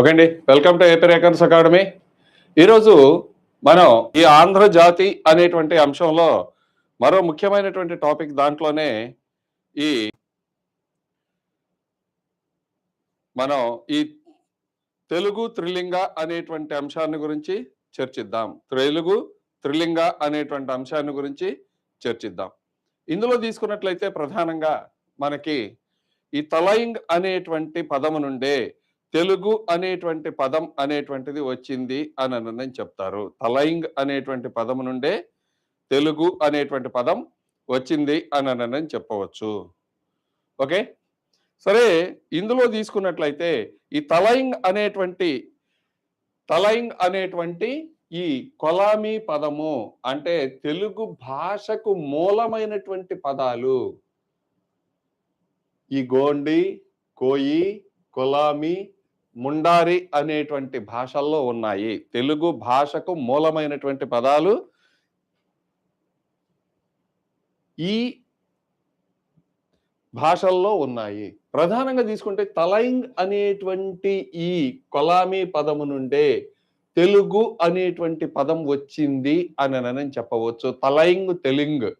Okay అండి welcome to AP రేకన్స్ academy. ఈరోజు మనం ఈ ఆంధ్ర జాతి అనేటువంటి అంశంలో మరో ముఖ్యమైనటువంటి టాపిక్ దాంట్లోనే ఈ మనం ఈ తెలుగు త్రిలింగ అనేటువంటి అంశాన్ని గురించి చర్చిద్దాం. తెలుగు త్రిలింగ అనేటువంటి అంశాన్ని గురించి చర్చిద్దాం. ఇందులో తీసుకున్నట్లయితే ప్రధానంగా మనకి ఈ తలయింగ్ అనేటువంటి పదము నుండే తెలుగు అనేటువంటి పదం అనేటువంటిది వచ్చింది అని అని చెప్తారు. తలయింగ్ అనేటువంటి పదము నుండే తెలుగు అనేటువంటి పదం వచ్చింది అని అని చెప్పవచ్చు. ఓకే? సరే ఇందులో తీసుకున్నట్లయితే ఈ తలయింగ్ అనేటువంటి తలయింగ్ అనేటువంటి ఈ కొలామీ పదము అంటే తెలుగు భాషకు మూలమైనటువంటి పదాలు. ఈ గోండి కోయి కొలామి ముండారి అనేటువంటి భాషల్లో ఉన్నాయి. తెలుగు భాషకు మూలమైనటువంటి పదాలు ఈ భాషల్లో ఉన్నాయి. ప్రధానంగా తీసుకుంటే తలైంగ్ అనేటువంటి ఈ కొలామీ పదము నుండే తెలుగు అనేటువంటి పదం వచ్చింది అని అని చెప్పవచ్చు. తలైంగ్ తెలుంగ్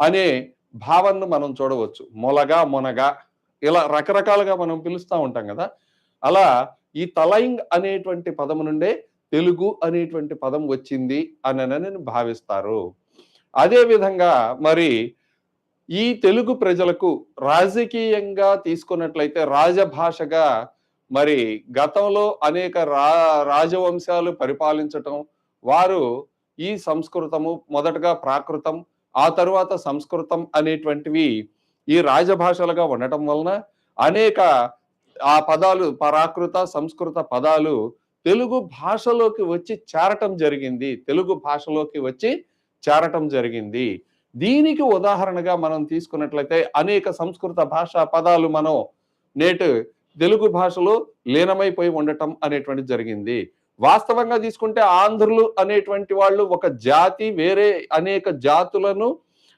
అనే భావనను మనం చూడవచ్చు. మొలగా మొనగా ఇలా రకరకాలుగా మనం పిలుస్తూ ఉంటాం కదా. అలా ఈ తలైంగ్ అనేటువంటి పదము నుండే తెలుగు అనేటువంటి పదం వచ్చింది అని నేను భావిస్తారు. అదేవిధంగా మరి ఈ తెలుగు ప్రజలకు రాజకీయంగా తీసుకున్నట్లయితే రాజభాషగా మరి గతంలో అనేక రా రాజవంశాలు పరిపాలించటం వారు ఈ సంస్కృతము మొదటగా ప్రాకృతం ఆ తరువాత సంస్కృతం అనేటువంటివి ఈ రాజభాషలుగా ఉండటం వలన అనేక ఆ పదాలు ప్రాకృత సంస్కృత పదాలు తెలుగు భాషలోకి వచ్చి చేరటం జరిగింది. తెలుగు భాషలోకి వచ్చి చేరటం జరిగింది. దీనికి ఉదాహరణగా మనం తీసుకున్నట్లయితే అనేక సంస్కృత భాషా పదాలు మనం నేటి తెలుగు భాషలో లీనమైపోయి ఉండటం అనేటువంటి జరిగింది. వాస్తవంగా తీసుకుంటే ఆంధ్రులు అనేటువంటి వాళ్ళు ఒక జాతి వేరే అనేక జాతులను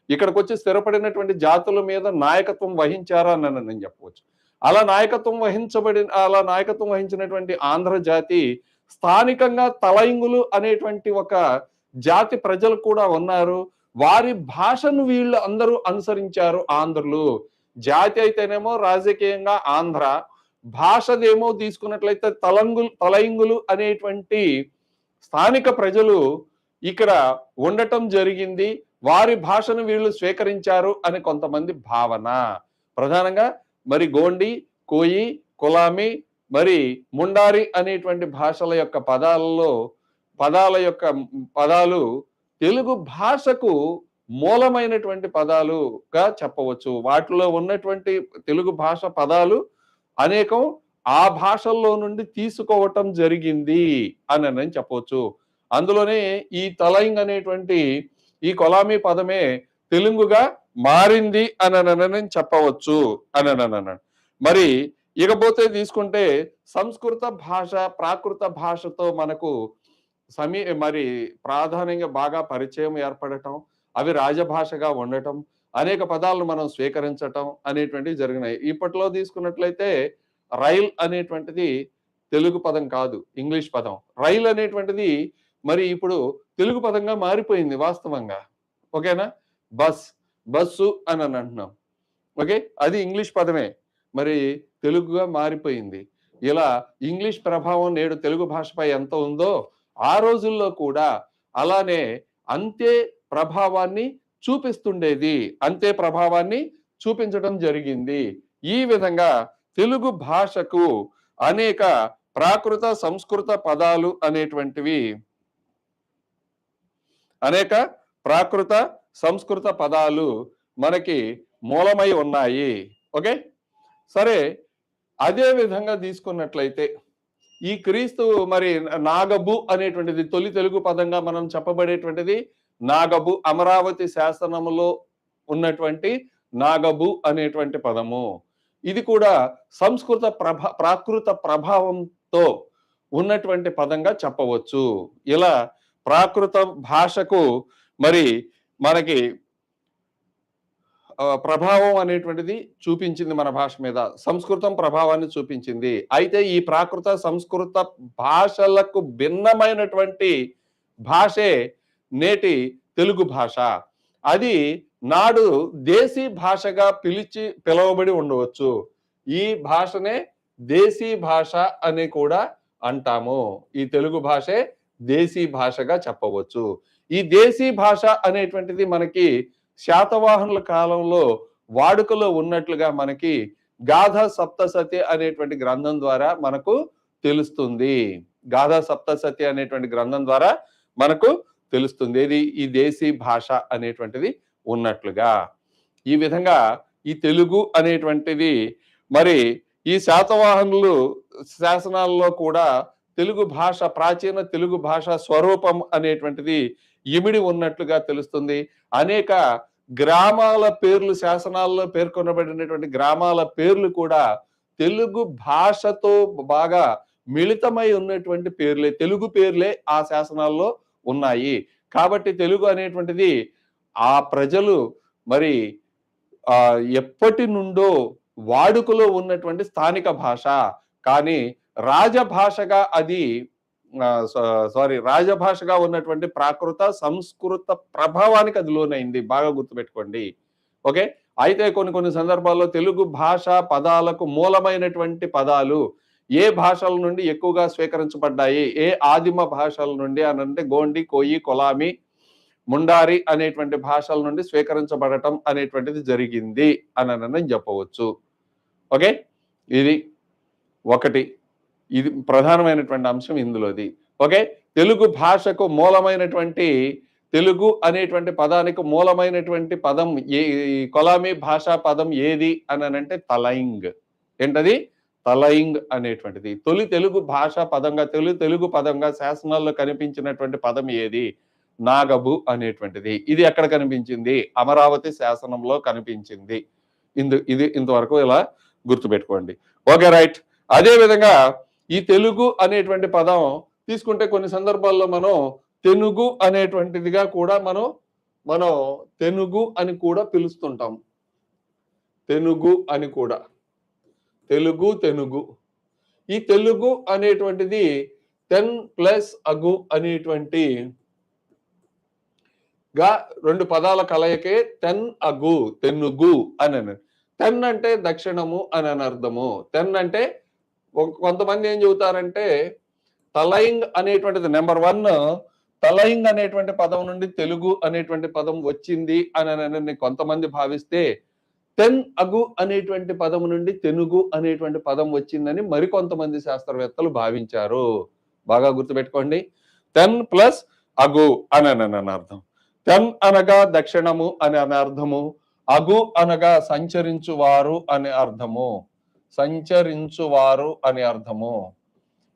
ఇక్కడికి వచ్చి స్థిరపడినటువంటి జాతుల మీద నాయకత్వం వహించారా అని నేను చెప్పవచ్చు. అలా నాయకత్వం వహించబడిన అలా నాయకత్వం వహించినటువంటి ఆంధ్ర జాతి స్థానికంగా తలయింగులు అనేటువంటి ఒక జాతి ప్రజలు కూడా ఉన్నారు. వారి భాషను వీళ్ళు అందరూ అనుసరించారు ఆంధ్రులు. జాతి అయితేనేమో రాజకీయంగా ఆంధ్ర. భాషదేమో తీసుకున్నట్లయితే తలంగులు తలయింగులు అనేటువంటి స్థానిక ప్రజలు ఇక్కడ ఉండటం జరిగింది. వారి భాషను వీళ్ళు స్వీకరించారు అని కొంతమంది భావన. ప్రధానంగా మరి గోండి కోయి కులామి మరి ముండారి అనేటువంటి భాషల యొక్క పదాలలో పదాల యొక్క పదాలు తెలుగు భాషకు మూలమైనటువంటి పదాలుగా చెప్పవచ్చు. వాటిలో ఉన్నటువంటి తెలుగు భాష పదాలు అనేకం ఆ భాషల్లో నుండి తీసుకోవటం జరిగింది అని అని చెప్పవచ్చు. అందులోనే ఈ తలయింగ్ అనేటువంటి ఈ కొలామీ పదమే తెలుగుగా మారింది అని అని చెప్పవచ్చు అని అన్నాను మరి ఇకపోతే తీసుకుంటే సంస్కృత భాష ప్రాకృత భాషతో మనకు సమీ మరి ప్రాధాన్యంగా బాగా పరిచయం ఏర్పడటం అవి రాజభాషగా ఉండటం అనేక పదాలను మనం స్వీకరించటం అనేటువంటివి జరిగినాయి. ఇప్పట్లో తీసుకున్నట్లయితే రైల్ అనేటువంటిది తెలుగు పదం కాదు ఇంగ్లీష్ పదం. రైల్ అనేటువంటిది మరి ఇప్పుడు తెలుగు పదంగా మారిపోయింది వాస్తవంగా. ఓకేనా? బస్. బస్సు అని అని అంటున్నాం. ఓకే? అది ఇంగ్లీష్ పదమే. మరి తెలుగుగా మారిపోయింది. ఇలా ఇంగ్లీష్ ప్రభావం నేడు తెలుగు భాషపై ఎంత ఉందో ఆ రోజుల్లో కూడా అలానే అంతే ప్రభావాన్ని చూపిస్తుండేది. అంతే ప్రభావాన్ని చూపించడం జరిగింది. ఈ విధంగా తెలుగు భాషకు అనేక ప్రాకృత సంస్కృత పదాలు అనేటువంటివి అనేక ప్రాకృత సంస్కృత పదాలు మనకి మూలమై ఉన్నాయి. ఓకే? సరే అదే విధంగా తీసుకున్నట్లయితే ఈ క్రీస్తు మరి నాగబు అనేటువంటిది తొలి తెలుగు పదంగా మనం చెప్పబడేటువంటిది నాగబు అమరావతి శాసనములో ఉన్నటువంటి నాగబు అనేటువంటి పదము. ఇది కూడా సంస్కృత ప్రభ ప్రాకృత ప్రభావంతో ఉన్నటువంటి పదంగా చెప్పవచ్చు. ఇలా ప్రాకృత భాషకు మరి మనకి ప్రభావం అనేటువంటిది చూపించింది మన భాష మీద. సంస్కృతం ప్రభావాన్ని చూపించింది. అయితే ఈ ప్రాకృత సంస్కృత భాషలకు భిన్నమైనటువంటి భాషే నేటి తెలుగు భాష. అది నాడు దేశీ భాషగా పిలిచి పిలువబడి ఉండవచ్చు. ఈ భాషనే దేశీ భాష అని కూడా అంటాము. ఈ తెలుగు భాషే దేశీ భాషగా చెప్పవచ్చు. ఈ దేశీ భాష అనేటువంటిది మనకి శాతవాహనుల కాలంలో వాడుకలో ఉన్నట్లుగా మనకి గాథ సప్తసతి అనేటువంటి గ్రంథం ద్వారా మనకు తెలుస్తుంది. గాథ సప్తసతి అనేటువంటి గ్రంథం ద్వారా మనకు తెలుస్తుంది. ఇది ఈ దేశీ భాష అనేటువంటిది ఉన్నట్లుగా. ఈ విధంగా ఈ తెలుగు అనేటువంటిది మరి ఈ శాతవాహనులు శాసనాల్లో కూడా తెలుగు భాష ప్రాచీన తెలుగు భాష స్వరూపం అనేటువంటిది ఇమిడి ఉన్నట్లుగా తెలుస్తుంది. అనేక గ్రామాల పేర్లు శాసనాల్లో పేర్కొనబడినటువంటి గ్రామాల పేర్లు కూడా తెలుగు భాషతో బాగా మిళితమై ఉన్నటువంటి పేర్లే తెలుగు పేర్లే ఆ శాసనాల్లో ఉన్నాయి. కాబట్టి తెలుగు అనేటువంటిది ఆ ప్రజలు మరి ఆ ఎప్పటి నుండో వాడుకలో ఉన్నటువంటి స్థానిక భాష. కానీ రాజభాషగా అది సారీ రాజభాషగా ఉన్నటువంటి ప్రాకృత సంస్కృత ప్రభావానికి అది లోనైంది. బాగా గుర్తుపెట్టుకోండి. ఓకే? అయితే కొన్ని కొన్ని సందర్భాల్లో తెలుగు భాష పదాలకు మూలమైనటువంటి పదాలు ఏ భాషల నుండి ఎక్కువగా స్వీకరించబడ్డాయి? ఏ ఆదిమ భాషల నుండి అని అంటే గోండి కోయి కొలామి ముండారి అనేటువంటి భాషల నుండి స్వీకరించబడటం అనేటువంటిది జరిగింది అని అని చెప్పవచ్చు. ఓకే? ఇది ఒకటి. ఇది ప్రధానమైనటువంటి అంశం ఇందులోది. ఓకే? తెలుగు భాషకు మూలమైనటువంటి తెలుగు అనేటువంటి పదానికి మూలమైనటువంటి పదం ఏ ఈ భాషా పదం ఏది అని అంటే తలయింగ్. ఏంటది? తలయింగ్ అనేటువంటిది. తొలి తెలుగు భాషా పదంగా తొలి తెలుగు పదంగా శాసనాల్లో కనిపించినటువంటి పదం ఏది? నాగబు అనేటువంటిది. ఇది ఎక్కడ కనిపించింది? అమరావతి శాసనంలో కనిపించింది. ఇందు ఇది ఇంతవరకు ఇలా గుర్తుపెట్టుకోండి. Okay right. అదేవిధంగా ఈ తెలుగు అనేటువంటి పదం తీసుకుంటే కొన్ని సందర్భాల్లో మనం తెనుగు అనేటువంటిదిగా కూడా మనం మనం తెనుగు అని కూడా పిలుస్తుంటాం. తెనుగు అని కూడా. తెలుగు తెనుగు ఈ తెలుగు అనేటువంటిది టెన్ ప్లస్ అగు అనేటువంటి గా రెండు పదాల కలయికే తెన్ అగు తెనుగు అని అన్నారు తెన్ అంటే దక్షిణము అని అని అర్థము తెన్ అంటే కొంతమంది ఏం చెబుతారంటే తలయింగ్ అనేటువంటిది నెంబర్ వన్ తలయింగ్ అనేటువంటి పదం నుండి తెలుగు అనేటువంటి పదం వచ్చింది అని కొంతమంది భావిస్తే తెన్ అగు అనేటువంటి పదం నుండి తెనుగు అనేటువంటి పదం వచ్చిందని మరికొంతమంది శాస్త్రవేత్తలు భావించారు. బాగా గుర్తుపెట్టుకోండి. తెన్ ప్లస్ అగు అని అని అర్థం. తెన్ అనగా దక్షిణము అని అర్థము. అగు అనగా సంచరించువారు అనే అర్థము. సంచరించువారు అని అర్థము.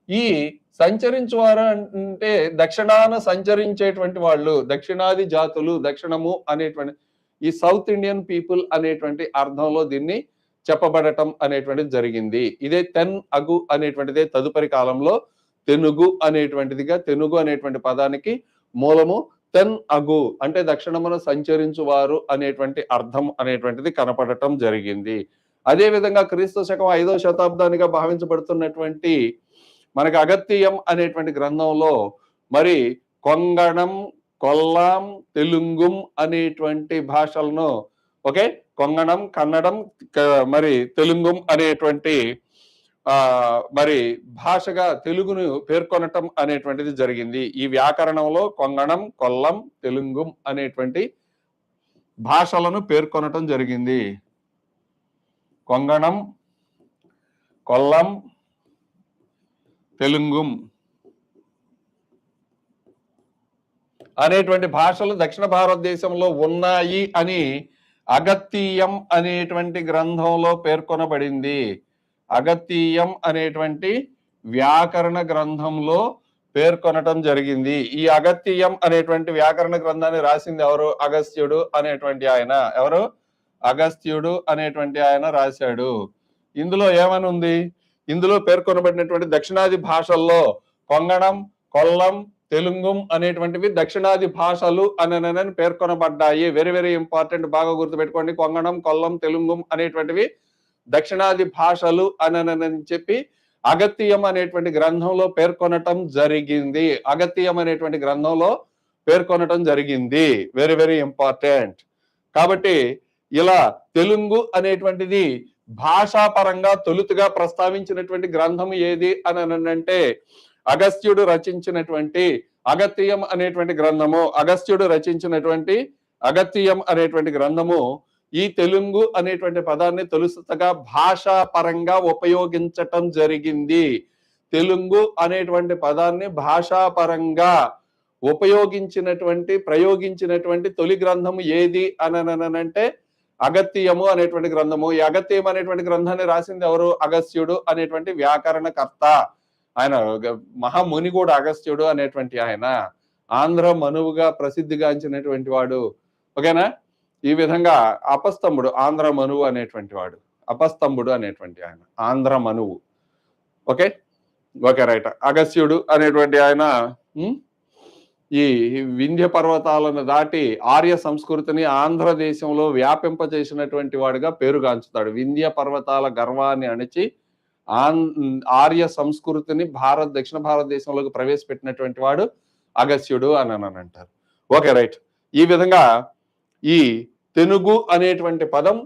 ఈ సంచరించువారు అంటే దక్షిణాన సంచరించేటువంటి వాళ్ళు దక్షిణాది జాతులు దక్షిణము అనేటువంటి ఈ సౌత్ ఇండియన్ పీపుల్ అనేటువంటి అర్థంలో దీన్ని చెప్పబడటం అనేటువంటిది జరిగింది. ఇదే తెన్ అగు అనేటువంటిదే తదుపరి కాలంలో తెనుగు అనేటువంటిదిగా తెనుగు అనేటువంటి పదానికి మూలము తెన్ అగు అంటే దక్షిణమున సంచరించువారు అనేటువంటి అర్థం అనేటువంటిది కనపడటం జరిగింది. అదే విధంగా క్రీస్తు శకం ఐదవ శతాబ్దానిగా భావించబడుతున్నటువంటి మనకి అగత్యం అనేటువంటి గ్రంథంలో మరి కొంగణం కొల్లాం తెలుగుం అనేటువంటి భాషలను ఓకే? కొంగణం కన్నడం మరి తెలుగుం అనేటువంటి మరి భాషగా తెలుగును పేర్కొనటం అనేటువంటిది జరిగింది. ఈ వ్యాకరణంలో కొంగణం కొల్లం తెలుగుం అనేటువంటి భాషలను పేర్కొనటం జరిగింది. కొంగణం కొల్లం తెలుగుం అనేటువంటి భాషలు దక్షిణ భారతదేశంలో ఉన్నాయి అని అగత్తీయం అనేటువంటి గ్రంథంలో పేర్కొనబడింది. అగత్తీయం అనేటువంటి వ్యాకరణ గ్రంథంలో పేర్కొనటం జరిగింది. ఈ అగత్యయం అనేటువంటి వ్యాకరణ గ్రంథాన్ని రాసింది ఎవరు? అగస్త్యుడు అనేటువంటి ఆయన. ఎవరు? అగస్త్యుడు అనేటువంటి ఆయన రాశాడు. ఇందులో ఏమని ఉంది? ఇందులో పేర్కొనబడినటువంటి దక్షిణాది భాషల్లో కొంగణం కొల్లం తెలుగుం అనేటువంటివి దక్షిణాది భాషలు అని పేర్కొనబడ్డాయి. వెరీ వెరీ ఇంపార్టెంట్ బాగా గుర్తుపెట్టుకోండి. కొంగణం కొల్లం తెలుగుం అనేటువంటివి దక్షిణాది భాషలు అని చెప్పి అగత్యం అనేటువంటి గ్రంథంలో పేర్కొనటం జరిగింది. అగత్యం అనేటువంటి గ్రంథంలో పేర్కొనటం జరిగింది. వెరీ వెరీ ఇంపార్టెంట్ కాబట్టి ఇలా తెలుగు అనేటువంటిది భాషాపరంగా తొలుతుగా ప్రస్తావించినటువంటి గ్రంథం ఏది అని అంటే అగస్త్యుడు రచించినటువంటి అగత్యం అనేటువంటి గ్రంథము అగస్త్యుడు రచించినటువంటి అగత్యం అనేటువంటి గ్రంథము ఈ తెలుగు అనేటువంటి పదాన్ని తొలుతగా భాషా పరంగా ఉపయోగించటం జరిగింది. తెలుగు అనేటువంటి పదాన్ని భాషాపరంగా ఉపయోగించినటువంటి ప్రయోగించినటువంటి తొలి గ్రంథము ఏది అని అంటే అగత్యము అనేటువంటి గ్రంథము. ఈ అగత్యం అనేటువంటి గ్రంథాన్ని రాసింది ఎవరు? అగస్త్యుడు అనేటువంటి వ్యాకరణకర్త. ఆయన మహాముని కూడా అగస్త్యుడు అనేటువంటి ఆయన. ఆంధ్ర మనువుగా ప్రసిద్ధిగాంచినటువంటి వాడు. ఓకేనా? ఈ విధంగా అపస్తంభుడు ఆంధ్ర మనువు అనేటువంటి వాడు. అపస్తంభుడు అనేటువంటి ఆయన. ఆంధ్ర మనువు. ఓకే? Okay right. అగస్త్యుడు అనేటువంటి ఆయన. ఈ వింధ్య పర్వతాలను దాటి ఆర్య సంస్కృతిని ఆంధ్రదేశంలో వ్యాపింపజేసినటువంటి వాడిగా పేరుగాంచుతాడు వింధ్య పర్వతాల గర్వాన్ని అణిచి ఆర్య సంస్కృతిని భారత దక్షిణ భారతదేశంలోకి ప్రవేశపెట్టినటువంటి వాడు అగస్యుడు అని అని అంటారు. Okay right. ఈ విధంగా ఈ తెనుగు అనేటువంటి పదం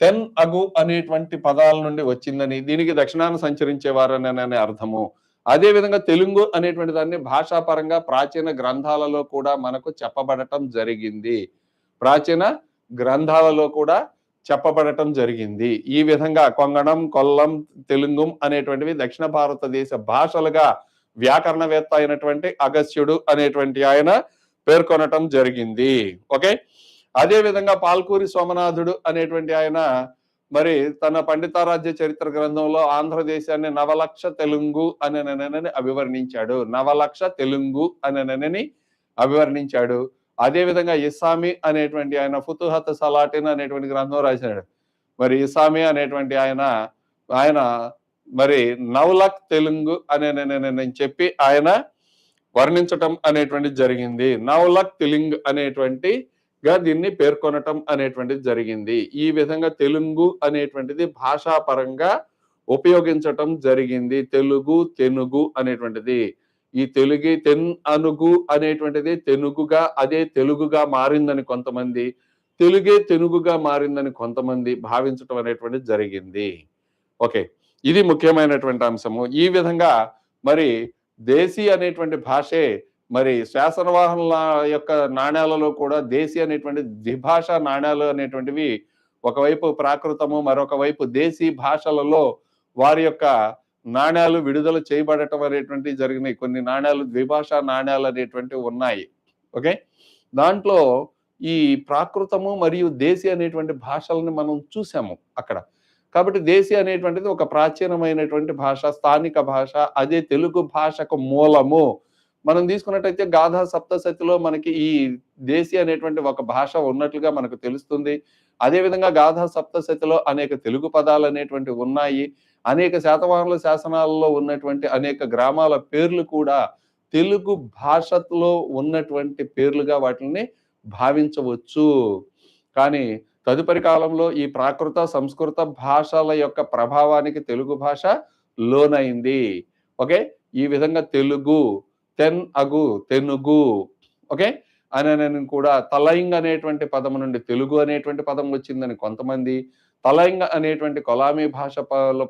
తెన్ అగు అనేటువంటి పదాల నుండి వచ్చిందని దీనికి దక్షిణాన సంచరించేవారని అనే అర్థము. అదే విధంగా తెలుగు అనేటువంటి దాన్ని భాషాపరంగా ప్రాచీన గ్రంథాలలో కూడా మనకు చెప్పబడటం జరిగింది. ప్రాచీన గ్రంథాలలో కూడా చెప్పబడటం జరిగింది. ఈ విధంగా కొంగణం కొల్లం తెలుగుం అనేటువంటివి దక్షిణ భారతదేశ భాషలుగా వ్యాకరణవేత్త అయినటువంటి అగస్త్యుడు అనేటువంటి ఆయన పేర్కొనటం జరిగింది. ఓకే? అదే విధంగా పాల్కూరి సోమనాథుడు అనేటువంటి ఆయన మరి తన పండితారాజ్య చరిత్ర గ్రంథంలో ఆంధ్రదేశాన్ని నవలక్ష తెలుగు అని అభివర్ణించాడు. నవలక్ష తెలుగు అని అభివర్ణించాడు. అదే విధంగా ఇస్సామి అనేటువంటి ఆయన ఫుతుహత్ సలాటిన్ అనేటువంటి గ్రంథం రాశాడు. మరి ఇస్సామి అనేటువంటి ఆయన ఆయన మరి నవలక్ తెలుగు అనే నేను చెప్పి ఆయన వర్ణించటం అనేటువంటి జరిగింది. నవలక్ తెలుగు అనేటువంటి గా దీన్ని పేర్కొనటం అనేటువంటిది జరిగింది. ఈ విధంగా తెలుగు అనేటువంటిది భాషాపరంగా ఉపయోగించటం జరిగింది. తెలుగు తెనుగు అనేటువంటిది. ఈ తెలుగు తెన్ అనుగు అనేటువంటిది తెనుగుగా అదే తెలుగుగా మారిందని కొంతమంది తెలుగే తెనుగుగా మారిందని కొంతమంది భావించటం అనేటువంటిది జరిగింది. ఓకే. ఇది ముఖ్యమైనటువంటి అంశము. ఈ విధంగా మరి దేశీ అనేటువంటి భాషే మరి శాసనవాహనుల యొక్క నాణ్యాలలో కూడా దేశీ అనేటువంటి ద్విభాష నాణ్యాలు అనేటువంటివి ఒకవైపు ప్రాకృతము మరొక వైపు దేశీ భాషలలో వారి యొక్క నాణ్యాలు విడుదల చేయబడటం అనేటువంటి జరిగినాయి. కొన్ని నాణ్యాలు ద్విభాష నాణ్యాలు అనేటువంటివి ఉన్నాయి. ఓకే? దాంట్లో ఈ ప్రాకృతము మరియు దేశీ అనేటువంటి భాషలను మనం చూసాము అక్కడ. కాబట్టి దేశీ అనేటువంటిది ఒక ప్రాచీనమైనటువంటి భాష స్థానిక భాష అదే తెలుగు భాషకు మూలము. మనం తీసుకున్నట్టయితే గాథా సప్తశతిలో మనకి ఈ దేశీ అనేటువంటి ఒక భాష ఉన్నట్లుగా మనకు తెలుస్తుంది. అదేవిధంగా గాథా సప్తశతిలో అనేక తెలుగు పదాలు అనేటువంటి ఉన్నాయి. అనేక శాతవాహనుల శాసనాలలో ఉన్నటువంటి అనేక గ్రామాల పేర్లు కూడా తెలుగు భాషలో ఉన్నటువంటి పేర్లుగా వాటిని భావించవచ్చు. కానీ తదుపరి కాలంలో ఈ ప్రాకృత సంస్కృత భాషల యొక్క ప్రభావానికి తెలుగు భాష లోనైంది. ఓకే? ఈ విధంగా తెలుగు తెన్ అగు తెనుగు ఓకే? అని కూడా తలయింగ్ అనేటువంటి పదము నుండి తెలుగు అనేటువంటి పదం వచ్చిందని కొంతమంది తలయింగ్ అనేటువంటి కొలామీ భాష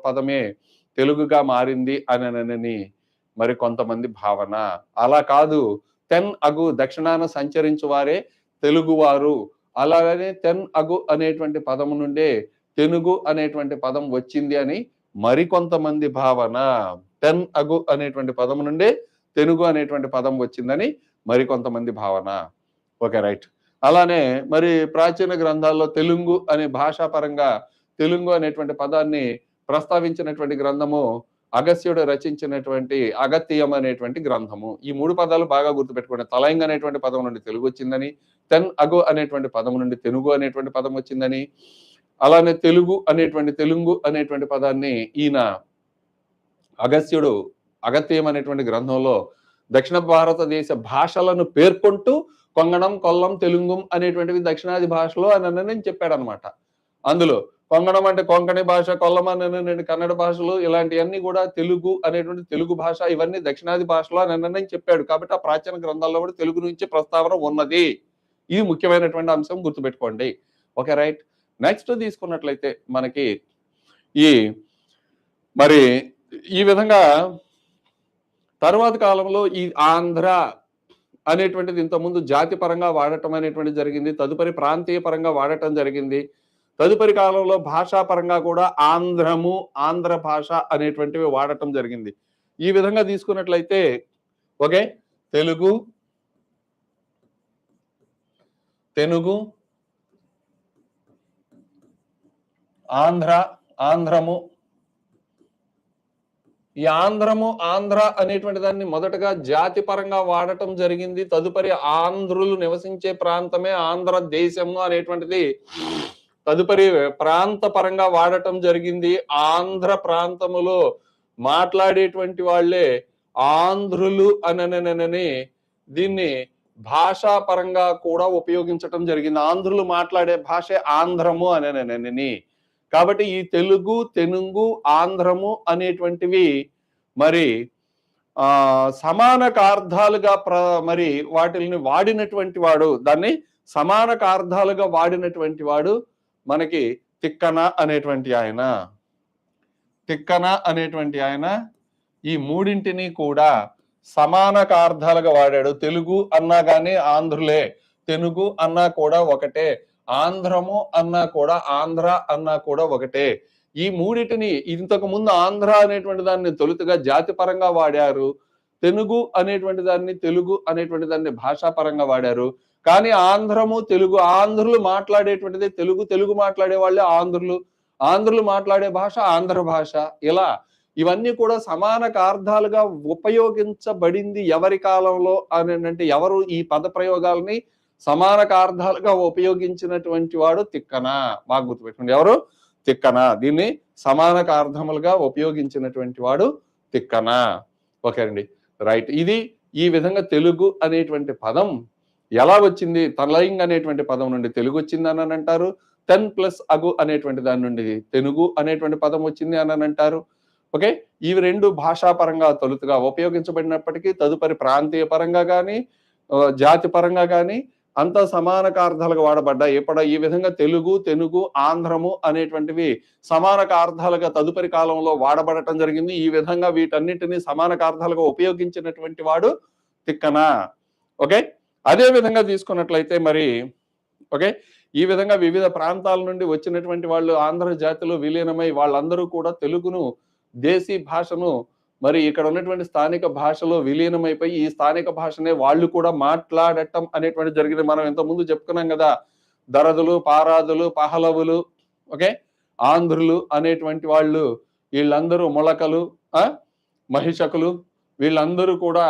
పదమే తెలుగుగా మారింది అననని మరి కొంతమంది భావన. అలా కాదు తెన్ అగు దక్షిణాన సంచరించు వారే తెలుగువారు. అలాగనే తెన్ అగు అనేటువంటి పదము నుండే తెనుగు అనేటువంటి పదం వచ్చింది అని మరికొంతమంది భావన. తెన్ అగు అనేటువంటి పదము నుండే తెలుగు అనేటువంటి పదం వచ్చిందని మరికొంతమంది భావన. Okay right. అలానే మరి ప్రాచీన గ్రంథాల్లో తెలుగు అనే భాషాపరంగా తెలుగు అనేటువంటి పదాన్ని ప్రస్తావించినటువంటి గ్రంథము అగస్త్యుడు రచించినటువంటి అగత్యం అనేటువంటి గ్రంథము. ఈ మూడు పదాలు బాగా గుర్తుపెట్టుకోండి. తలైంగ్ అనేటువంటి పదం నుండి తెలుగు వచ్చిందని తెన్ అగు అనేటువంటి పదం నుండి తెలుగు అనేటువంటి పదం వచ్చిందని అలానే తెలుగు అనేటువంటి తెలుగు అనేటువంటి పదాన్ని ఈయన అగస్త్యుడు అగత్యం అనేటువంటి గ్రంథంలో దక్షిణ భారతదేశ భాషలను పేర్కొంటూ కొంగణం కొల్లం తెలుగుం అనేటువంటివి దక్షిణాది భాషలో అని నేను చెప్పాడు అనమాట అందులో కొంగణం అంటే కొంకణి భాష కొల్లం అని కన్నడ భాషలు ఇలాంటివన్నీ కూడా తెలుగు అనేటువంటి తెలుగు భాష ఇవన్నీ దక్షిణాది భాషలో అని నేను చెప్పాడు. కాబట్టి ఆ ప్రాచీన గ్రంథాల్లో కూడా తెలుగు నుంచి ప్రస్తావన ఉన్నది. ఇది ముఖ్యమైనటువంటి అంశం గుర్తుపెట్టుకోండి. Okay right. నెక్స్ట్ తీసుకున్నట్లయితే మనకి ఈ మరి ఈ విధంగా తర్వాత కాలంలో ఈ ఆంధ్ర అనేటువంటిది ఇంతకుముందు జాతి పరంగా వాడటం అనేటువంటి జరిగింది తదుపరి ప్రాంతీయ పరంగా వాడటం జరిగింది. తదుపరి కాలంలో భాషా పరంగా కూడా ఆంధ్రము ఆంధ్ర భాష అనేటువంటివి వాడటం జరిగింది. ఈ విధంగా తీసుకున్నట్లయితే ఓకే? తెలుగు తెలుగు ఆంధ్ర ఆంధ్రము ఈ ఆంధ్రము ఆంధ్ర అనేటువంటి దాన్ని మొదటగా జాతి పరంగా వాడటం జరిగింది. తదుపరి ఆంధ్రులు నివసించే ప్రాంతమే ఆంధ్ర దేశము అనేటువంటిది తదుపరి ప్రాంత పరంగా వాడటం జరిగింది. ఆంధ్ర ప్రాంతములో మాట్లాడేటువంటి వాళ్ళే ఆంధ్రులు అననని దీన్ని భాషా పరంగా కూడా ఉపయోగించటం జరిగింది. ఆంధ్రులు మాట్లాడే భాష ఆంధ్రము అననని కాబట్టి ఈ తెలుగు తెనుగు ఆంధ్రము అనేటువంటివి మరి సమానకార్థాలుగా ప్ర మరి వాటిని వాడినటువంటి వాడు దాన్ని సమానకార్థాలుగా వాడినటువంటి వాడు మనకి తిక్కన అనేటువంటి ఆయన. తిక్కన అనేటువంటి ఆయన ఈ మూడింటిని కూడా సమానకార్థాలుగా వాడాడు. తెలుగు అన్నా కానీ ఆంధ్రులే తెలుగు అన్నా కూడా ఒకటే. ఆంధ్రము అన్నా కూడా ఆంధ్ర అన్నా కూడా ఒకటే. ఈ మూడిటిని ఇంతకు ముందు ఆంధ్ర అనేటువంటి దాన్ని తొలుతగా జాతి పరంగా వాడారు. తెలుగు అనేటువంటి దాన్ని తెలుగు అనేటువంటి దాన్ని భాషా పరంగా వాడారు. కానీ ఆంధ్రము తెలుగు ఆంధ్రులు మాట్లాడేటువంటిది తెలుగు తెలుగు మాట్లాడే వాళ్ళే ఆంధ్రులు. ఆంధ్రులు మాట్లాడే భాష ఆంధ్ర భాష. ఇలా ఇవన్నీ కూడా సమాన అర్థాలుగా ఉపయోగించబడింది ఎవరి కాలంలో అని అంటే ఎవరు ఈ పద ప్రయోగాల్ని సమానక అర్థాలుగా ఉపయోగించినటువంటి వాడు తిక్కన? బాగా గుర్తుపెట్టుకోండి. ఎవరు? తిక్కన. దీన్ని సమానక అర్థములుగా ఉపయోగించినటువంటి వాడు తిక్కన? ఓకే అండి. రైట్. ఇది ఈ విధంగా తెలుగు అనేటువంటి పదం ఎలా వచ్చింది? తలయింగ్ అనేటువంటి పదం నుండి తెలుగు వచ్చింది అని అంటారు. టెన్ ప్లస్ అగు అనేటువంటి దాని నుండి తెలుగు అనేటువంటి పదం వచ్చింది అని అంటారు. ఓకే? ఇవి రెండు భాషాపరంగా తొలుతుగా ఉపయోగించబడినప్పటికీ తదుపరి ప్రాంతీయ పరంగా కానీ జాతి పరంగా కానీ అంత సమానకార్థాలుగా వాడబడ్డాయి ఇప్పుడు ఈ విధంగా తెలుగు తెనుగు ఆంధ్రము అనేటువంటివి సమానకార్థాలుగా తదుపరి కాలంలో వాడబడటం జరిగింది. ఈ విధంగా వీటన్నిటిని సమానకార్థాలుగా ఉపయోగించినటువంటి వాడు తిక్కన? ఓకే? అదే విధంగా తీసుకున్నట్లయితే మరి ఓకే? ఈ విధంగా వివిధ ప్రాంతాల నుండి వచ్చినటువంటి వాళ్ళు ఆంధ్ర జాతిలో విలీనమై వాళ్ళందరూ కూడా తెలుగును దేశీ భాషను మరి ఇక్కడ ఉన్నటువంటి స్థానిక భాషలో విలీనమైపోయి ఈ స్థానిక భాషనే వాళ్ళు కూడా మాట్లాడటం అనేటువంటి జరిగింది. మనం ఇంత ముందు చెప్పుకున్నాం కదా దరదులు పారాదులు పహలవులు ఓకే? ఆంధ్రులు అనేటువంటి వాళ్ళు వీళ్ళందరూ మొలకలు ఆ? మహిషకులు వీళ్ళందరూ కూడా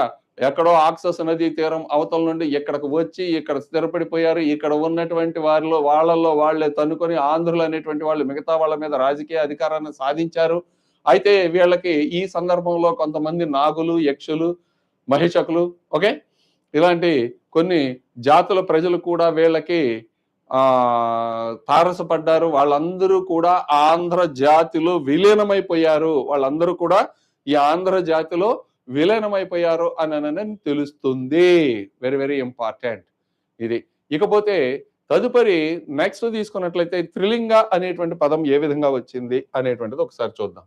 ఎక్కడో ఆక్సస్ నదీ తీరం అవతల నుండి ఇక్కడికి వచ్చి ఇక్కడ స్థిరపడిపోయారు. ఇక్కడ ఉన్నటువంటి వారిలో వాళ్ళల్లో వాళ్ళే తన్నుకొని ఆంధ్రులు అనేటువంటి వాళ్ళు మిగతా వాళ్ళ మీద రాజకీయ అధికారాన్ని సాధించారు. అయితే వీళ్ళకి ఈ సందర్భంలో కొంతమంది నాగులు యక్షులు మహిషకులు ఓకే? ఇలాంటి కొన్ని జాతుల ప్రజలు కూడా వీళ్ళకి ఆ తారసపడ్డారు. వాళ్ళందరూ కూడా ఆంధ్ర జాతిలో విలీనమైపోయారు. వాళ్ళందరూ కూడా ఈ ఆంధ్ర జాతిలో విలీనమైపోయారు అని తెలుస్తుంది. వెరీ వెరీ ఇంపార్టెంట్ ఇది. ఇకపోతే తదుపరి నెక్స్ట్ తీసుకున్నట్లయితే త్రిలింగ అనేటువంటి పదం ఏ విధంగా వచ్చింది అనేటువంటిది ఒకసారి చూద్దాం.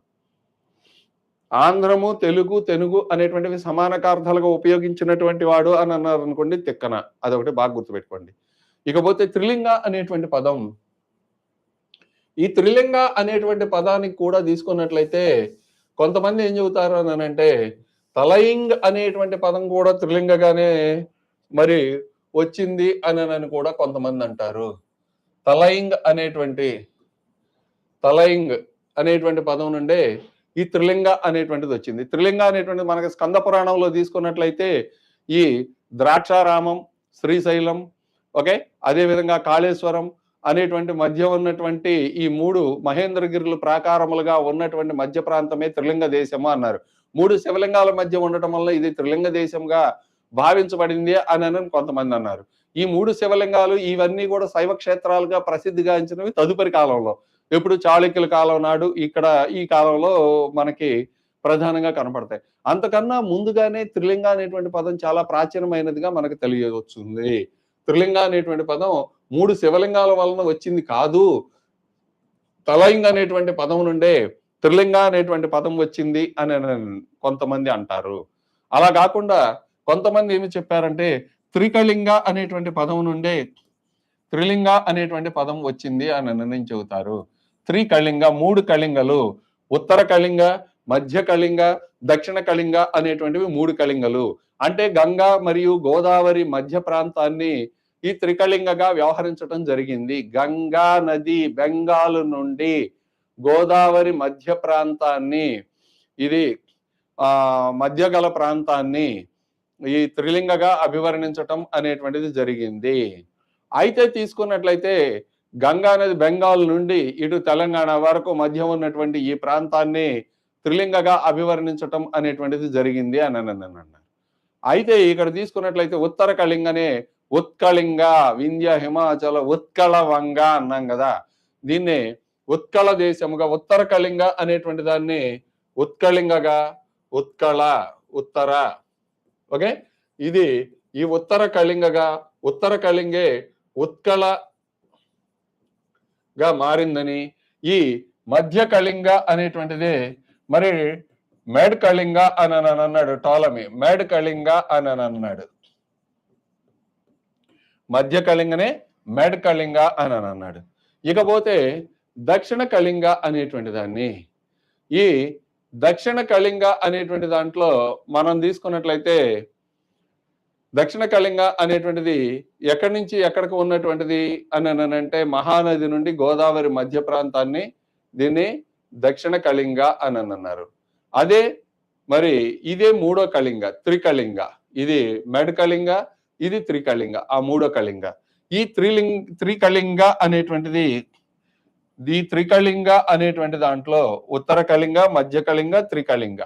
ఆంధ్రము తెలుగు తెలుగు అనేటువంటివి సమానకార్థాలుగా ఉపయోగించినటువంటి వాడు అని అన్నారు అనుకోండి తిక్కన. అదొకటి బాగా గుర్తుపెట్టుకోండి. ఇకపోతే త్రిలింగ అనేటువంటి పదం. ఈ త్రిలింగ అనేటువంటి పదానికి కూడా తీసుకున్నట్లయితే కొంతమంది ఏం చెబుతారు అని అంటే తలయింగ్ అనేటువంటి పదం కూడా త్రిలింగగానే మరి వచ్చింది అని అని కూడా కొంతమంది అంటారు. తలయింగ్ అనేటువంటి తలయింగ్ అనేటువంటి పదం నుండే ఈ త్రిలింగ అనేటువంటిది వచ్చింది. త్రిలింగ అనేటువంటిది మనకి స్కంద పురాణంలో తీసుకున్నట్లయితే ఈ ద్రాక్షారామం శ్రీశైలం ఓకే? అదే విధంగా కాళేశ్వరం అనేటువంటి మధ్య ఉన్నటువంటి ఈ మూడు మహేంద్రగిరులు ప్రాకారములుగా ఉన్నటువంటి మధ్య ప్రాంతమే త్రిలింగ దేశము అన్నారు. మూడు శివలింగాల మధ్య ఉండటం వల్ల ఇది త్రిలింగ దేశంగా భావించబడింది అని అని కొంతమంది అన్నారు. ఈ మూడు శివలింగాలు ఇవన్నీ కూడా శైవ క్షేత్రాలుగా ప్రసిద్ధిగాంచినవి తదుపరి కాలంలో. ఎప్పుడు చాళుక్యుల కాలం నాడు ఇక్కడ ఈ కాలంలో మనకి ప్రధానంగా కనపడతాయి. అంతకన్నా ముందుగానే త్రిలింగ అనేటువంటి పదం చాలా ప్రాచీనమైనదిగా మనకు తెలియవచ్చుంది. త్రిలింగ అనేటువంటి పదం మూడు శివలింగాల వలన వచ్చింది కాదు. తలయింగ అనేటువంటి పదం నుండే త్రిలింగ అనేటువంటి పదం వచ్చింది అని కొంతమంది అంటారు. అలా కాకుండా కొంతమంది ఏమి చెప్పారంటే త్రికళింగ అనేటువంటి పదం నుండే త్రిలింగ అనేటువంటి పదం వచ్చింది అని నిర్ణయం చెబుతారు. త్రికళింగ మూడు కళింగలు ఉత్తర కళింగ మధ్య కళింగ దక్షిణ కళింగ అనేటువంటివి మూడు కళింగలు. అంటే గంగా మరియు గోదావరి మధ్య ప్రాంతాన్ని ఈ త్రికళింగగా వ్యవహరించడం జరిగింది. గంగా నది బెంగాల్ నుండి గోదావరి మధ్య ప్రాంతాన్ని ఇది ఆ మధ్య గల ప్రాంతాన్ని ఈ త్రిలింగగా అభివర్ణించటం అనేటువంటిది జరిగింది. అయితే తీసుకున్నట్లయితే గంగా నది బెంగాల్ నుండి ఇటు తెలంగాణ వరకు మధ్య ఉన్నటువంటి ఈ ప్రాంతాన్ని త్రిలింగగా అభివర్ణించటం అనేటువంటిది జరిగింది అని అన్నారు. అయితే ఇక్కడ తీసుకున్నట్లయితే ఉత్తర కళింగనే ఉత్కళింగ వింధ్య హిమాచల ఉత్కళ వంగ అన్నాం కదా. దీన్ని ఉత్కళ దేశముగా ఉత్తర కళింగ అనేటువంటి దాన్ని ఉత్కళింగగా ఉత్కళ ఉత్తర ఓకే? ఇది ఈ ఉత్తర కళింగగా ఉత్తర కళింగే ఉత్కళ గా మారిందని ఈ మధ్య కళింగ అనేటువంటిది. మరి మేడ్ కళింగ అని అని అన్నాడు టాలమీ. మేడ్ కళింగ అని అని అన్నాడు మధ్య కళింగనే మేడ్ కళింగ అని అని అన్నాడు ఇకపోతే దక్షిణ కళింగ అనేటువంటి దాన్ని. ఈ దక్షిణ కళింగ అనేటువంటి దాంట్లో మనం తీసుకున్నట్లయితే దక్షిణ కళింగ అనేటువంటిది ఎక్కడి నుంచి ఎక్కడికి ఉన్నటువంటిది అని అని అంటే మహానది నుండి గోదావరి మధ్య ప్రాంతాన్ని దీన్ని దక్షిణ కళింగ అని అన్నారు. అదే మరి ఇదే మూడో కళింగ త్రికళింగ. ఇది మెడకళింగ ఇది త్రికళింగ ఆ మూడో కళింగ. ఈ త్రిలింగ త్రికళింగ అనేటువంటిది ఈ త్రికళింగ అనేటువంటి దాంట్లో ఉత్తర కళింగ మధ్య కళింగ త్రికళింగ.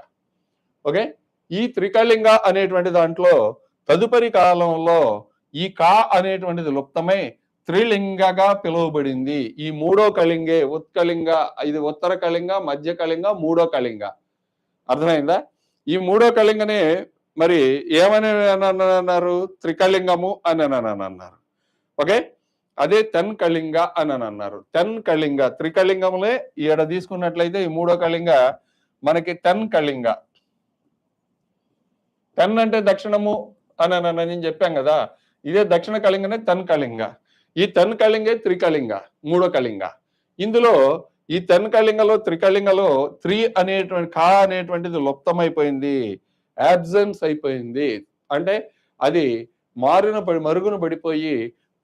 ఓకే? ఈ త్రికళింగ అనేటువంటి దాంట్లో తదుపరి కాలంలో ఈ కా అనేటువంటిది లుప్తమై త్రిలింగగా పిలువబడింది. ఈ మూడో కళింగే ఉత్కళింగ ఇది ఉత్తర కళింగ మధ్య కళింగ మూడో కళింగ. అర్థమైందా? ఈ మూడో కళింగనే మరి ఏమని అన్నారు త్రికళింగము అని అని అన్నారు ఓకే? అదే తెన్ కళింగ అని అని అన్నారు తెన్ కళింగ త్రికళింగములే ఈడ తీసుకున్నట్లయితే ఈ మూడో కళింగ మనకి తెన్ కళింగ. తెన్ అంటే దక్షిణము అని అని అని చెప్పాం కదా ఇదే దక్షిణ కళింగనే తన్ కళింగ ఈ తన్ కళింగే త్రికళింగ మూడో కళింగ. ఇందులో ఈ తెన్ కళింగలో త్రికళింగలో త్రి అనేటువంటి కా అనేటువంటిది లుప్తమైపోయింది యాబ్సెన్స్ అయిపోయింది. అంటే అది మారిన పడి మరుగున పడిపోయి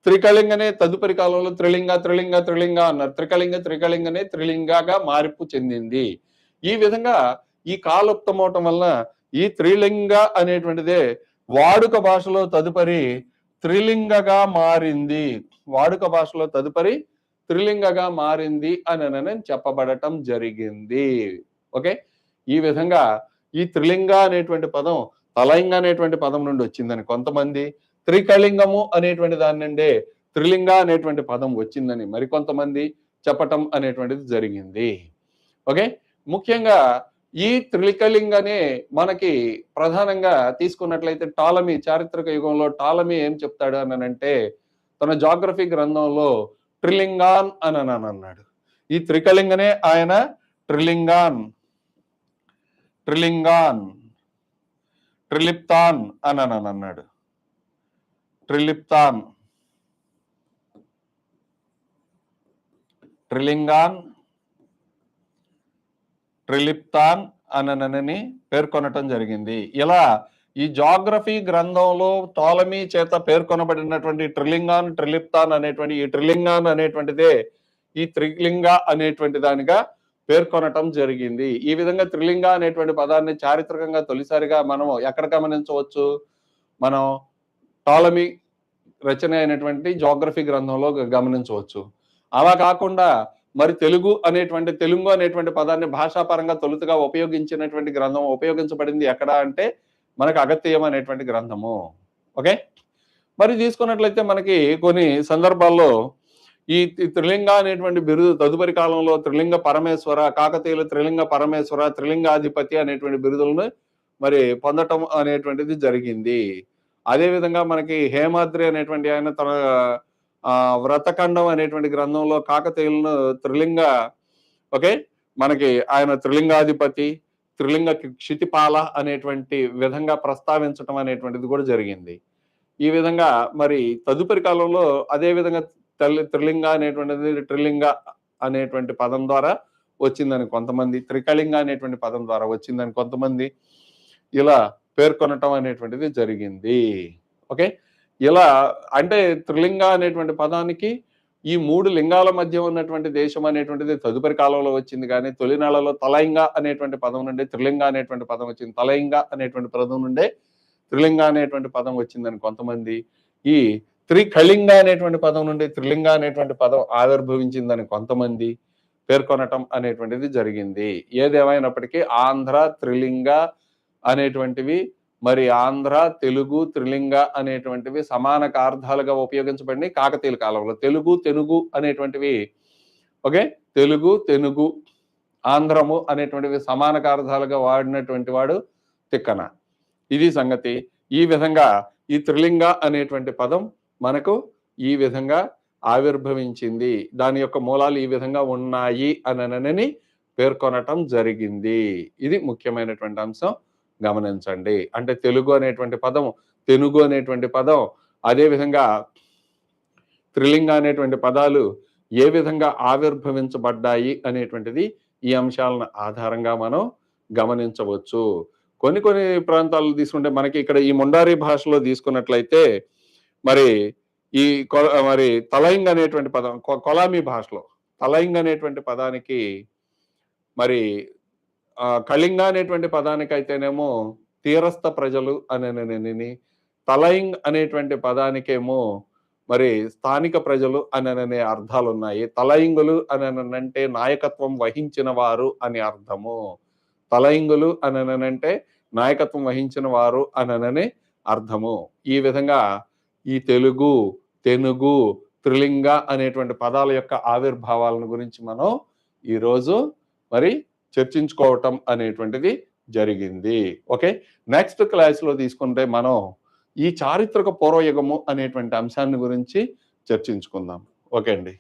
త్రికళింగనే తదుపరి కాలంలో త్రిలింగ త్రిలింగ త్రిలింగ అన్నారు. త్రికళింగ త్రికళింగనే త్రిలింగగా మార్పు చెందింది. ఈ విధంగా ఈ కాలుప్తమవటం వలన ఈ త్రిలింగ అనేటువంటిదే వాడుక భాషలో తదుపరి త్రిలింగగా మారింది. వాడుక భాషలో తదుపరి త్రిలింగగా మారింది అని అని చెప్పబడటం జరిగింది. ఓకే? ఈ విధంగా ఈ త్రిలింగ అనేటువంటి పదం తలయింగ అనేటువంటి పదం నుండి వచ్చిందని కొంతమంది త్రికళింగము అనేటువంటి దాని నుండే త్రిలింగ అనేటువంటి పదం వచ్చిందని మరికొంతమంది చెప్పటం అనేటువంటిది జరిగింది. ఓకే? ముఖ్యంగా ఈ త్రిలికలింగనే మనకి ప్రధానంగా తీసుకున్నట్లయితే టాలమీ చారిత్రక యుగంలో టాలమీ ఏం చెప్తాడు అని అంటే తన జాగ్రఫీ గ్రంథంలో ట్రిలింగాన్ అని అని అన్నాడు ఈ త్రికలింగనే ఆయన ట్రిలింగాన్ ట్రిలింగాన్ ట్రిలిప్తాన్ అని అని అన్నాడు ట్రిలిప్తాన్ ట్రిలింగాన్ ట్రిలిప్తాన్ అననని పేర్కొనటం జరిగింది. ఇలా ఈ జాగ్రఫీ గ్రంథంలో టాలమీ చేత పేర్కొనబడినటువంటి ట్రిలింగాన్ ట్రిలిప్తాన్ అనేటువంటి ఈ ట్రిలింగాన్ అనేటువంటిదే ఈ త్రిలింగ అనేటువంటి దానిగా పేర్కొనటం జరిగింది. ఈ విధంగా త్రిలింగ అనేటువంటి పదాన్ని చారిత్రకంగా తొలిసారిగా మనం ఎక్కడ గమనించవచ్చు? మనం టాలమీ రచన అయినటువంటి జాగ్రఫీ గ్రంథంలో గమనించవచ్చు. అలా కాకుండా మరి తెలుగు అనేటువంటి తెలుగు అనేటువంటి పదాన్ని భాషాపరంగా తొలుతగా ఉపయోగించినటువంటి గ్రంథం ఉపయోగించబడింది ఎక్కడ అంటే మనకు అగత్యం అనేటువంటి గ్రంథము. ఓకే? మరి తీసుకున్నట్లయితే మనకి కొన్ని సందర్భాల్లో ఈ త్రిలింగ అనేటువంటి బిరుదు తదుపరి కాలంలో త్రిలింగ పరమేశ్వర కాకతీయుల త్రిలింగ పరమేశ్వర త్రిలింగాధిపతి అనేటువంటి బిరుదులను మరి పొందటం అనేటువంటిది జరిగింది. అదేవిధంగా మనకి హేమాద్రి అనేటువంటి ఆయన తన వ్రతఖండం అనేటువంటి గ్రంథంలో కాకతీయులను త్రిలింగ ఓకే? మనకి ఆయన త్రిలింగాధిపతి త్రిలింగ క్షితిపాల అనేటువంటి విధంగా ప్రస్తావించటం అనేటువంటిది కూడా జరిగింది. ఈ విధంగా మరి తదుపరి కాలంలో అదే విధంగా తల్లి త్రిలింగ అనేటువంటిది త్రిలింగ అనేటువంటి పదం ద్వారా వచ్చిందని కొంతమంది త్రికళింగ అనేటువంటి పదం ద్వారా వచ్చిందని కొంతమంది ఇలా పేర్కొనటం అనేటువంటిది జరిగింది. ఓకే? ఇలా అంటే త్రిలింగ అనేటువంటి పదానికి ఈ మూడు లింగాల మధ్య ఉన్నటువంటి దేశం అనేటువంటిది తదుపరి కాలంలో వచ్చింది కానీ తొలినాళ్ళలో తలయింగ అనేటువంటి పదం నుండి త్రిలింగ అనేటువంటి పదం వచ్చింది. తలయింగ అనేటువంటి పదం నుండే త్రిలింగ అనేటువంటి పదం వచ్చిందని కొంతమంది ఈ త్రికళింగ అనేటువంటి పదం నుండి త్రిలింగ అనేటువంటి పదం ఆవిర్భవించిందని కొంతమంది పేర్కొనటం అనేటువంటిది జరిగింది. ఏదేమైనప్పటికీ ఆంధ్ర త్రిలింగ అనేటువంటివి మరి ఆంధ్ర తెలుగు త్రిలింగ అనేటువంటివి సమాన అర్థాలుగా ఉపయోగించబడినాయి కాకతీయుల కాలంలో. తెలుగు తెనుగు అనేటువంటివి ఓకే? తెలుగు తెనుగు ఆంధ్రము అనేటువంటివి సమాన అర్థాలుగా వాడినటువంటి వాడు తిక్కన. ఇది సంగతి. ఈ విధంగా ఈ త్రిలింగ అనేటువంటి పదం మనకు ఈ విధంగా ఆవిర్భవించింది. దాని యొక్క మూలాలు ఈ విధంగా ఉన్నాయి అనని పేర్కొనటం జరిగింది. ఇది ముఖ్యమైనటువంటి అంశం. గమనించండి. అంటే తెలుగు అనేటువంటి పదం తెనుగు అనేటువంటి పదం అదే విధంగా త్రిలింగ అనేటువంటి పదాలు ఏ విధంగా ఆవిర్భవించబడ్డాయి అనేటువంటిది ఈ అంశాలను ఆధారంగా మనం గమనించవచ్చు. కొన్ని కొన్ని ప్రాంతాలు తీసుకుంటే మనకి ఇక్కడ ఈ ముండారి భాషలో తీసుకున్నట్లయితే మరి ఈ కొ- మరి తలయింగ్ అనేటువంటి పదం కొ- కొలామీ భాషలో తలయింగ్ అనేటువంటి పదానికి మరి కళింగ అనేటువంటి పదానికి అయితేనేమో తీరస్థ ప్రజలు అని తలయింగ్ అనేటువంటి పదానికేమో మరి స్థానిక ప్రజలు అని అర్థాలు ఉన్నాయి తలయింగులు అని అంటే నాయకత్వం వహించిన వారు అని అర్థము. తలయింగులు అని అంటే నాయకత్వం వహించిన వారు అని అర్థము. ఈ విధంగా ఈ తెలుగు తెనుగు త్రిలింగ అనేటువంటి పదాల యొక్క ఆవిర్భావాలను గురించి మనం ఈరోజు మరి చర్చించుకోవటం అనేటువంటిది జరిగింది. ఓకే? నెక్స్ట్ క్లాస్లో తీసుకుంటే మనం ఈ చారిత్రక పూర్వయుగము అనేటువంటి అంశాన్ని గురించి చర్చించుకుందాం. ఓకే అండి.